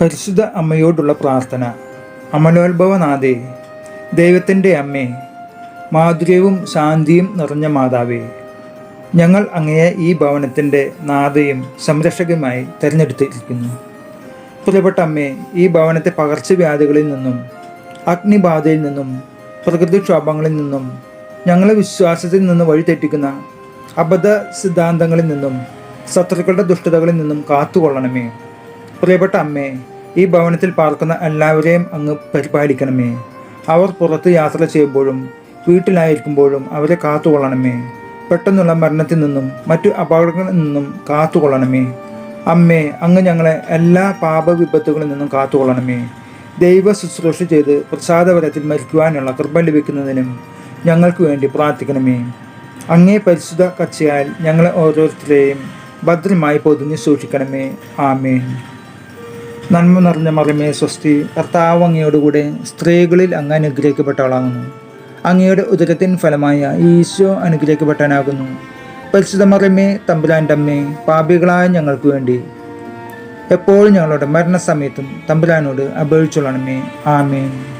പരിശുദ്ധ അമ്മയോടുള്ള പ്രാർത്ഥന. അമലോത്ഭവനാഥേ ദൈവത്തിന്റെ അമ്മേ മാധുര്യവും ശാന്തിയും നിറഞ്ഞ മാതാവേ ഞങ്ങൾ അങ്ങയെ ഈ ഭവനത്തിന്റെ നാഥയും സംരക്ഷകയുമായി തിരഞ്ഞെടുത്തിരിക്കുന്നു. പ്രിയപ്പെട്ട അമ്മേ ഈ ഭവനത്തെ പകർച്ചവ്യാധികളിൽ നിന്നും അഗ്നിബാധയിൽ നിന്നും പ്രകൃതിക്ഷോഭങ്ങളിൽ നിന്നും ഞങ്ങളെ വിശ്വാസത്തിൽ നിന്ന് വഴിതെറ്റിക്കുന്ന അബദ്ധ സിദ്ധാന്തങ്ങളിൽ നിന്നും ശത്രുക്കളുടെ ദുഷ്ടതകളിൽ നിന്നും കാത്തുകൊള്ളണമേ. പ്രിയപ്പെട്ട അമ്മേ ഈ ഭവനത്തിൽ പാർക്കുന്ന എല്ലാവരെയും അങ്ങ് പരിപാലിക്കണമേ. അവർ പുറത്ത് യാത്ര ചെയ്യുമ്പോഴും വീട്ടിലായിരിക്കുമ്പോഴും അവരെ കാത്തുകൊള്ളണമേ. പെട്ടെന്നുള്ള മരണത്തിൽ നിന്നും മറ്റു അപകടങ്ങളിൽ നിന്നും കാത്തുകൊള്ളണമേ. അമ്മേ അങ്ങ് ഞങ്ങളെ എല്ലാ പാപവിപത്തുകളിൽ നിന്നും കാത്തുകൊള്ളണമേ. ദൈവ ശുശ്രൂഷ ചെയ്ത് പ്രസാദവരത്തിൽ മരിക്കുവാനുള്ള കൃപ ലഭിക്കുന്നതിനും ഞങ്ങൾക്ക് വേണ്ടി പ്രാർത്ഥിക്കണമേ. അങ്ങേ പരിശുദ്ധ കച്ചയാൽ ഞങ്ങളെ ഓരോരുത്തരെയും ഭദ്രമായി പൊതിഞ്ഞ് സൂക്ഷിക്കണമേ. ആമേൻ. നന്മ നിറഞ്ഞ മറിമേ സ്വസ്തി. കർത്താവ് അങ്ങയോടുകൂടെ സ്ത്രീകളിൽ അങ്ങ് അനുഗ്രഹിക്കപ്പെട്ടവളാകുന്നു അങ്ങയുടെ ഉദരത്തിൻ ഫലമായ ഈശോ അനുഗ്രഹിക്കപ്പെട്ടവനാകുന്നു. പരിശുദ്ധ മറിമേ തമ്പുരാന്റെ അമ്മേ പാപികളായ ഞങ്ങൾക്ക് വേണ്ടി. എപ്പോഴും ഞങ്ങളുടെ മരണസമയത്തും തമ്പുരാനോട് അപേക്ഷിച്ചോളണമേ. ആമേൻ.